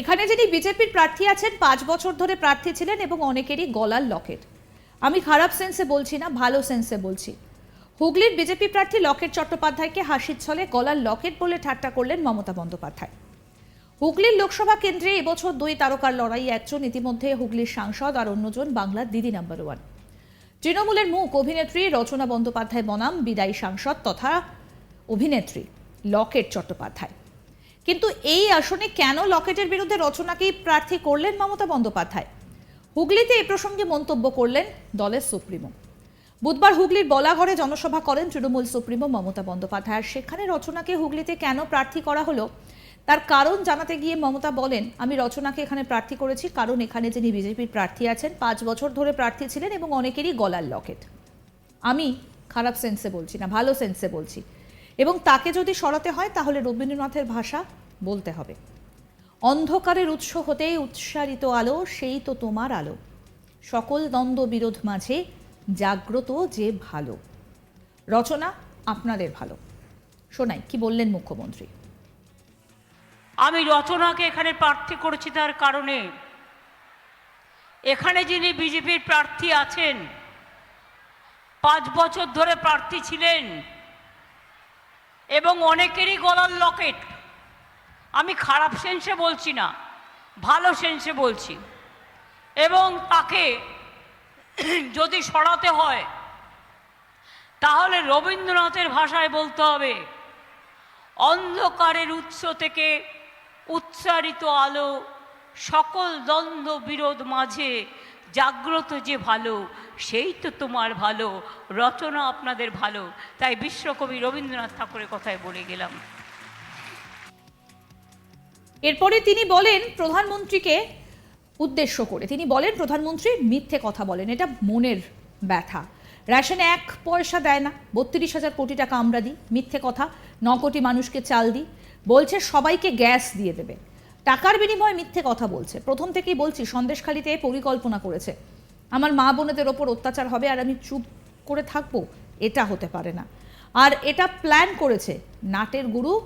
এখানে যিনি বিজেপির প্রার্থী আছেন, পাঁচ বছর ধরে প্রার্থী ছিলেন এবং অনেকেরই গলার লকেট। আমি খারাপ সেন্সে বলছি না, ভালো সেন্সে বলছি। হুগলির বিজেপি প্রার্থী লকেট চট্টোপাধ্যায়কে হাসির ছলে গলার লকেট বলে ঠাট্টা করলেন মমতা বন্দ্যোপাধ্যায়। হুগলির লোকসভা কেন্দ্রে এবছর দুই তারকার লড়াই, একজন ইতিমধ্যে হুগলির সাংসদ আর অন্যজন বাংলার দিদি নাম্বার ওয়ান। তৃণমূলের মুখ, অভিনেত্রী রচনা বন্দ্যোপাধ্যায় বনাম, বিদায়ী সাংসদ তথা অভিনেত্রী লকেট চট্টোপাধ্যায়। কিন্তু এই আসনে কেন লকেটের বিরুদ্ধে রচনাকেই প্রার্থী করলেন মমতা বন্দ্যোপাধ্যায়? হুগলিতে এ প্রসঙ্গে মন্তব্য করলেন দলের সুপ্রিমো। বুধবার হুগলির বলাঘরে জনসভা করেন তৃণমূল সুপ্রিমো মমতা বন্দ্যোপাধ্যায়। আর সেখানে রচনাকে হুগলিতে কেন প্রার্থী করা হলো, তার কারণ জানাতে গিয়ে মমতা বলেন, আমি রচনাকে এখানে প্রার্থী করেছি কারণ এখানে যিনি বিজেপির প্রার্থী আছেন, পাঁচ বছর ধরে প্রার্থী ছিলেন এবং অনেকেরই গলার লকেট। আমি খারাপ সেন্সে বলছি না, ভালো সেন্সে বলছি। এবং তাকে যদি সরাতে হয়, তাহলে রবীন্দ্রনাথের ভাষা বলতে হবে। অন্ধকারের উৎস হতেই উৎসারিত আলো, সেই তো তোমার আলো। সকল দ্বন্দ্ব বিরোধ মাঝে জাগ্রত যে ভালো। রচনা আপনাদের ভালো। শোনাই, কি বললেন মুখ্যমন্ত্রী? আমি রচনাকে এখানে প্রার্থী করেছি তার কারণে। এখানে যিনি বিজেপির প্রার্থী আছেন, পাঁচ বছর ধরে প্রার্থী ছিলেন এবং অনেকেরই গলার লকেট। আমি খারাপ সেন্সে বলছি না, ভালো সেন্সে বলছি। এবং তাকে যদি সরাতে হয়, তাহলে রবীন্দ্রনাথের ভাষায় বলতে হবে, অন্ধকারের উৎস থেকে উচ্চারিত আলো সকল দ্বন্দ্ব বিরোধ মাঝে জাগ্রত যে ভালো, সেই তো তোমার ভালো, রচনা আপনাদের ভালো। তাই বিশ্বকবি রবীন্দ্রনাথ ঠাকুরের কথায় বলে গেলাম। এরপরে তিনি বলেন প্রধানমন্ত্রীকে উদ্দেশ্য করে। তিনি বলেন, প্রধানমন্ত্রী মিথ্যে কথা বলেন, এটা মনের ব্যথা। রেশনে এক পয়সা দেয় না, বত্রিশ হাজার কোটি টাকা আমরা দিই, মিথ্যে কথা, ন কোটি মানুষকে চাল দিই, বলছে সবাইকে গ্যাস দিয়ে দেবে। টাকার বিনিময়ে মিথ্যে কথা বলছে। প্রথম থেকেই বলছি, সন্দেশখালিতে পরিকল্পনা করেছে। আমার মা বোনেদের ওপর অত্যাচার হবে আর আমি চুপ করে থাকব, এটা হতে পারে না। আর এটা প্ল্যান করেছে নাটের গুরু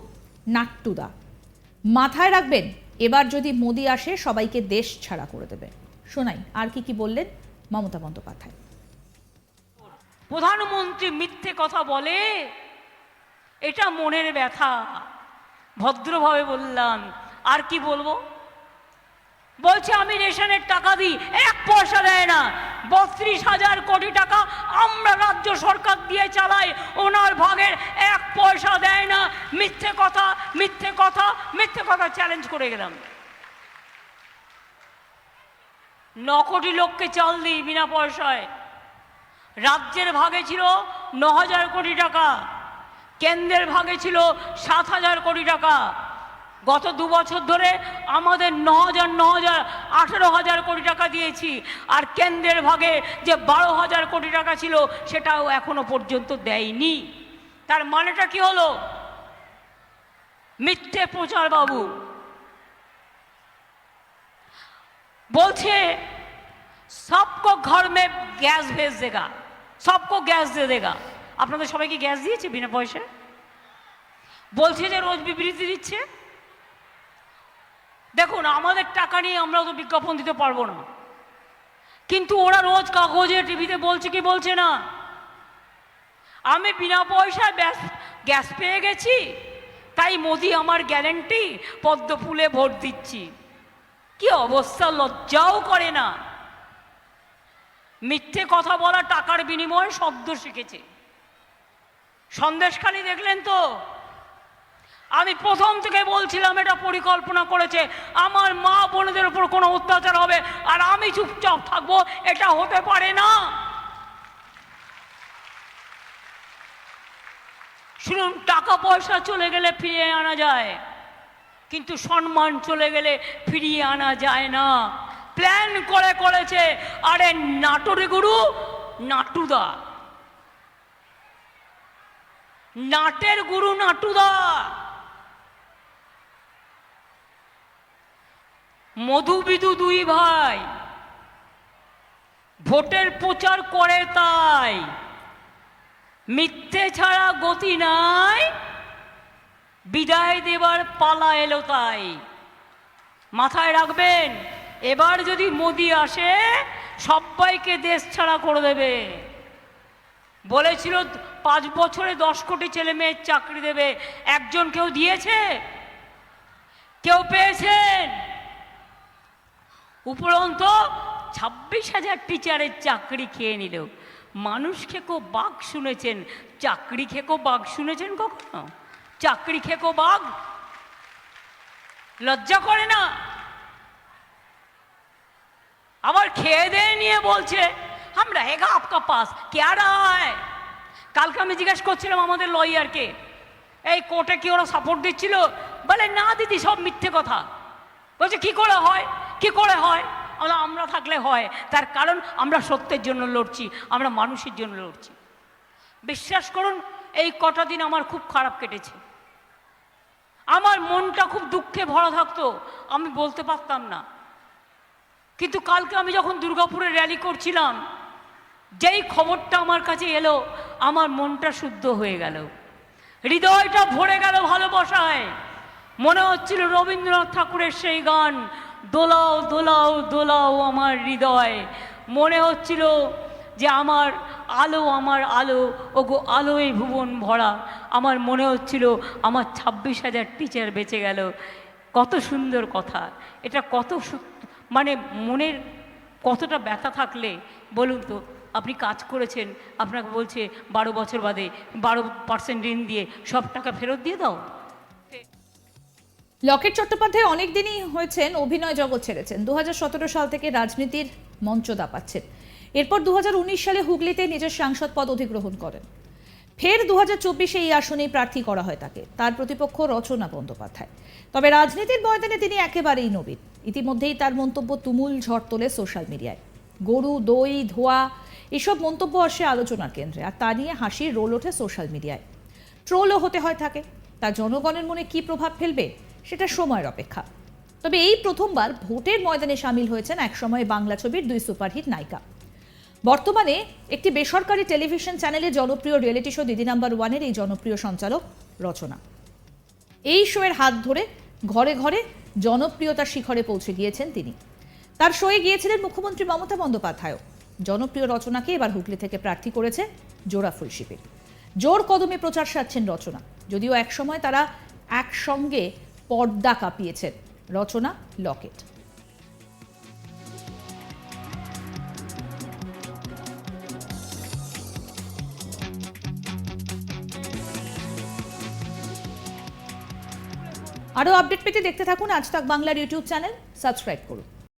নাট্টুদা। মাথায় রাখবেন, এবার যদি মোদি আসে, সবাইকে দেশ ছাড়া করে দেবে। শোনাই, আর কি কি বললেন মমতা বন্দ্যোপাধ্যায়? প্রধানমন্ত্রী মিথ্যে কথা বলে, এটা মনের ব্যথা। ভদ্রভাবে বললাম, আর কি বলব? বলছে, আমি রেশনের টাকা দিই, এক পয়সা দেয় না। বত্রিশ হাজার কোটি টাকা আমরা রাজ্য সরকার দিয়ে চালাই। ওনার ভাগের এক পয়সা দেয় না। মিথ্যে কথা মিথ্যে কথা মিথ্যে কথা চ্যালেঞ্জ করে গেলাম। ন কোটি লোককে চাল দিই বিনা পয়সায়। রাজ্যের ভাগে ছিল ন হাজার কোটি টাকা। কেন্দ্রের ভাগে ছিল সাত হাজার কোটি টাকা। গত দু বছর ধরে আমাদের ন হাজার ন হাজার, আঠেরো হাজার কোটি টাকা দিয়েছি। আর কেন্দ্রের ভাগে যে বারো হাজার কোটি টাকা ছিল, সেটাও এখনও পর্যন্ত দেয়নি। তার মানেটা কি হলো? মিথ্যে প্রচার বাবু। বলছে, সবকো ঘর মে গ্যাস ভেজ দেগা। সবকো গ্যাস দিয়ে দেগা। আপনাদের সবাইকে গ্যাস দিয়েছে বিনা পয়সায়? বলছে যে রোজ বিবৃতি দিচ্ছে। দেখুন, আমাদের টাকা নিয়ে আমরা তো বিজ্ঞাপন দিতে পারব না। কিন্তু ওরা রোজ কাগজে, টিভিতে বলছে কি বলছে না? আমি বিনা পয়সায় ব্যাস, গ্যাস পেয়ে গেছি, তাই মোদি আমার গ্যারেন্টি, পদ্ম ফুলে ভোট দিচ্ছি। কি অবস্থা, লজ্জাও করে না। মিথ্যে কথা বলা, টাকার বিনিময়ে শব্দ শিখেছে। সন্দেশখানি দেখলেন তো? আমি প্রথম থেকে বলছিলাম, এটা পরিকল্পনা করেছে। আমার মা বোনদের উপর কোনো অত্যাচার হবে, আর আমি চুপচাপ থাকব, এটা হতে পারে না। শুনুন টাকা পয়সা চলে গেলে ফিরিয়ে আনা যায়, কিন্তু সম্মান চলে গেলে ফিরিয়ে আনা যায় না। প্ল্যান করে করেছে, আরে নাটুরে গুরু, নাটুদা। নাটের গুরু নাটুদা। মধুবিদু দুই ভাই। ভোটের প্রচার করে তাই। মিথ্যে ছাড়া গতি নাই। বিদায় দেবার পালা এলো তাই। মাথায় রাখবেন, এবার যদি মোদি আসে সবাইকে দেশ ছাড়া করে দেবে। বলেছিল, পাঁচ বছরে দশ কোটি ছেলে মেয়ের চাকরি দেবে। একজন কেউ দিয়েছে? কেউ পেয়েছেন? উপরন্ত ছাব্বিশ হাজার টিচারের চাকরি খেয়ে নিল। মানুষ খেকো বাঘ শুনেছেন। চাকরি খেকো বাঘ শুনেছেন কখনো? চাকরি খেকো বাঘ লজ্জা করে না? আবার খেয়ে দিয়ে নিয়ে বলছে, আমরা হেগা আপকা পাস, কে রায় কালকে আমি জিজ্ঞেস করছিলাম আমাদের লয়ারকে এই কোর্টে কি ওরা সাপোর্ট দিচ্ছিল? বলে, না দিদি, সব মিথ্যে কথা। বলছে, কি করে হয়? কি করে হয়? আমরা আমরা থাকলে হয়। তার কারণ আমরা সত্যের জন্য লড়ছি, আমরা মানুষের জন্য লড়ছি। বিশ্বাস করুন, এই কটা দিন আমার খুব খারাপ কেটেছে। আমার মনটা খুব দুঃখে ভরা থাকতো, আমি বলতে পারতাম না। কিন্তু কালকে আমি যখন দুর্গাপুরে র্যালি করছিলাম, যেই খবরটা আমার কাছে এলো, আমার মনটা শুদ্ধ হয়ে গেল। হৃদয়টা ভরে গেল ভালোবাসায়। মনে হচ্ছিল রবীন্দ্রনাথ ঠাকুরের সেই গান দোলাও দোলাও দোলাও আমার হৃদয়। মনে হচ্ছিল যে আমার আলো আমার আলো, ওগো আলোয় ভুবন ভরা। আমার মনে হচ্ছিল আমার ছাব্বিশ হাজার টিচার বেঁচে গেল। কত সুন্দর কথা। এটা কত মানে মনের কতটা ব্যথা থাকলে, বলুন তো, আপনি কাজ করেছেন, আপনাকে বলছে বারো বছর বাদে, বারো পার্সেন্ট ঋণ দিয়ে সব টাকা ফেরত দিয়ে দাও। লকেট চট্টোপাধ্যায় অনেকদিনই হয়েছেন, অভিনয় জগৎ ছেড়েছেন। দু হাজার সতেরো সাল থেকে রাজনীতির মঞ্চ দাপাচ্ছেন। এরপর দু হাজার উনিশ সালে হুগলিতে নিজের সাংসদ পদ অধিগ্রহণ করেন। ফের দু হাজার এই আসনেই প্রার্থী করা হয় তাকে, তার প্রতিপক্ষ রচনা বন্দ্যোপাধ্যায়। তবে রাজনীতির ময়দানে তিনি একেবারেই নবীন। ইতিমধ্যেই তার মন্তব্য তুমুল ঝড় তোলে সোশ্যাল মিডিয়ায়। গরু, দই, ধোয়া, এসব মন্তব্য আসে আলোচনার কেন্দ্রে, আর তা নিয়ে হাসির রোল ওঠে সোশ্যাল মিডিয়ায়। ট্রোলও হতে হয় থাকে তা জনগণের মনে কি প্রভাব ফেলবে? সেটা সময়ের অপেক্ষা। তবে এই প্রথমবার ভোটের ময়দানে সামিল হয়েছেন একসময় বাংলা ছবির দুই সুপারহিট নায়িকা। বর্তমানে একটি বেসরকারি টেলিভিশন চ্যানেলে জনপ্রিয় রিয়েলিটি শো দিদি নাম্বার ওয়ানের এই জনপ্রিয় সঞ্চালক রচনা। এই শোয়ের হাত ধরে ঘরে ঘরে জনপ্রিয়তার শিখরে পৌঁছে গিয়েছেন তিনি। তার শোয়ে গিয়েছিলেন মুখ্যমন্ত্রী মমতা বন্দ্যোপাধ্যায়ও। জনপ্রিয় রচনাকে এবার হুগলি থেকে প্রার্থী করেছে জোড়াফুল শিবির জোর কদমে প্রচার সারছেন রচনা। যদিও একসময় তারা একসঙ্গে পর্দা কাঁপিয়েছেন রচনা, লকেট। আরও আপডেট পেতে দেখতে থাকুন আজ তাক বাংলার ইউটিউব চ্যানেল। সাবস্ক্রাইব করুন।